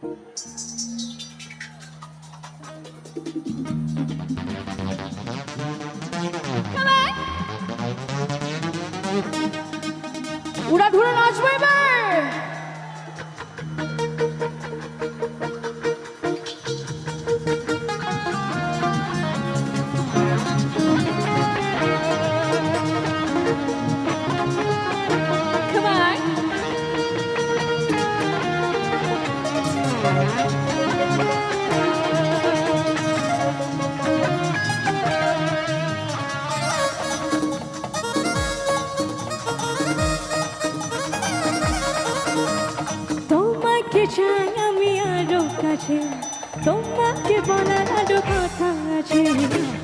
가 발. চাই আমি আরও কাছে। তোমাকে বলার আরও কথা আছে।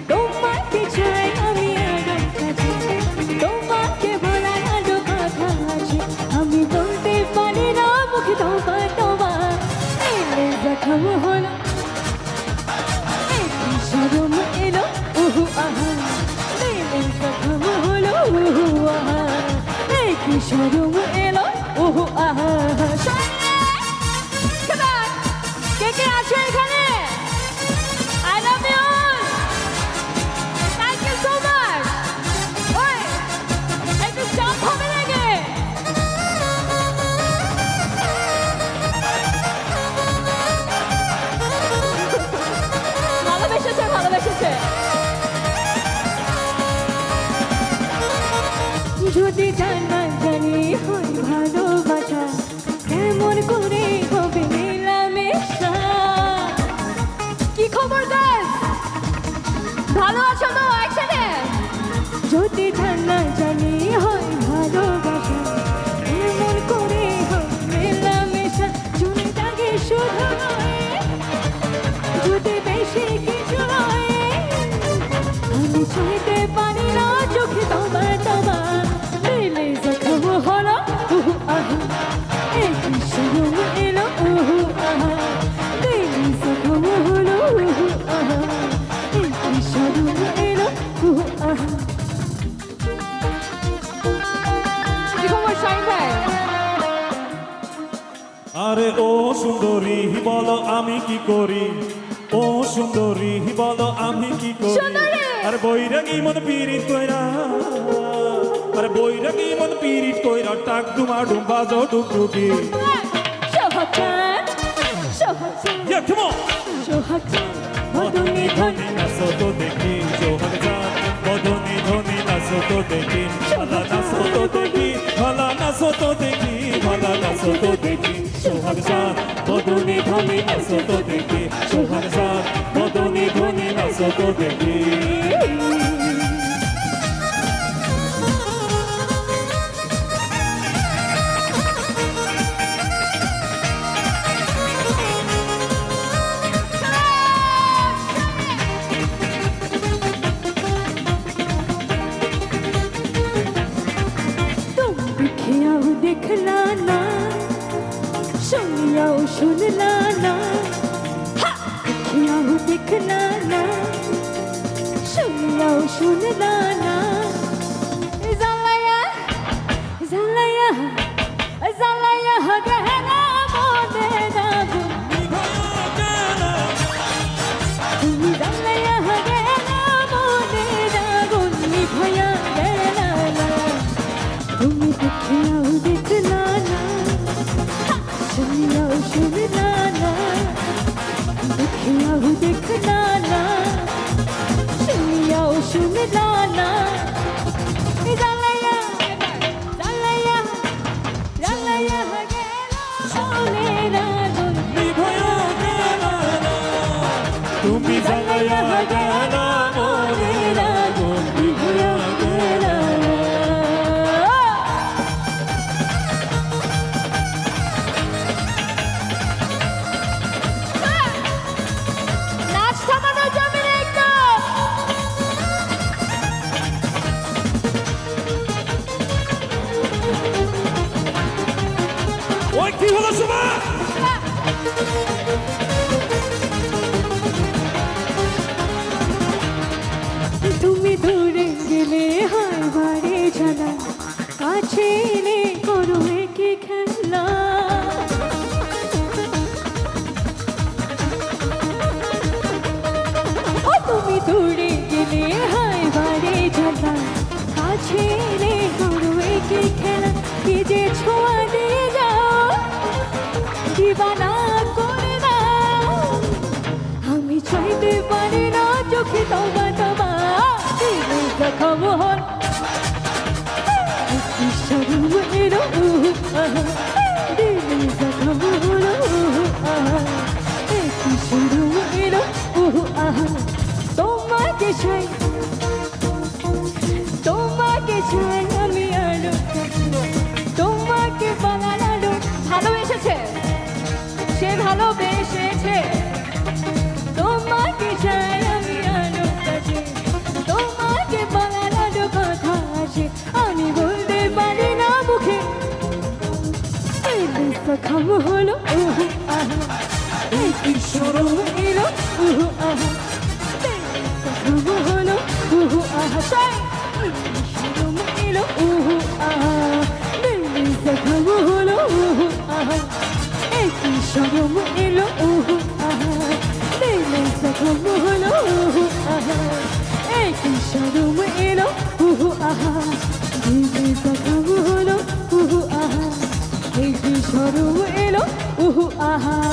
তোমাকে চাই আমি আরও কাছে। তোমাকে বলার আরও কথা আছে। আমি বলতে পারি না, মুখে তোমা তোমা জখম হলো। সরম এলো, উহু, আহা। হলো, উহু, আহা। একটু সরম এলো, উহু, আহা. কে এখানে। I love you thank you so much ওই, একটু জাম্প হবে নাকি? ভালোবেসেছে ভালোবেসেছে। আরে ও সুন্দরী বলো আমি কি করি? ও সুন্দরী বলো আমি কি করি! আরে বৈরাগী মন পিরিত কইরা আরে বৈরাগী মন পিরিত কইরা টাক ডুমা ডুম বাজো টুকটুকি। সোহাগান সোহাগান ইয়া কাম অন সোহাগান বদনি ধনি নাচো তো দেখি সোহাগ বদনি ধনি নাচো তো দেখি সোহাগ জান বদনি ধনি নাচো তো দেখি সোহাগ জান বদনি ধনি নাচো তো দেখি तुम दिखियाओ दिखना ना শুনিয়াও শুনলা না দেখিয়াও দেখলা না শুনিয়াও শুনলা দেখিয়াও নানা শুনিয়াও শুনে না জ্বালায়া জ্বালায়া জ্বালায়া গেল শোনে না গো নিভয়া গেলা না, তুমি Kolektivo Laşıma! তুমি দূরে গেলে হায় বাড়ি জানা কাছে এলে ভালোবেসেছে। তোমাকে চাই তোমাকে বলার কথা আছে, আমি বলতে পারি মুখে। খাম হলো, উহু, আহু। এই উহু, আহু। খাম হলো, উহু, আহা। সাই উহু, আহা। সরম এলো, উহু, আহা। নেই সখম হলো, উহু, আহা। এই কি সরম এলো, উহু, আহা। নেই সখম হলো, উহু, আহা। এই কি সরম এলো, উহু, আহা।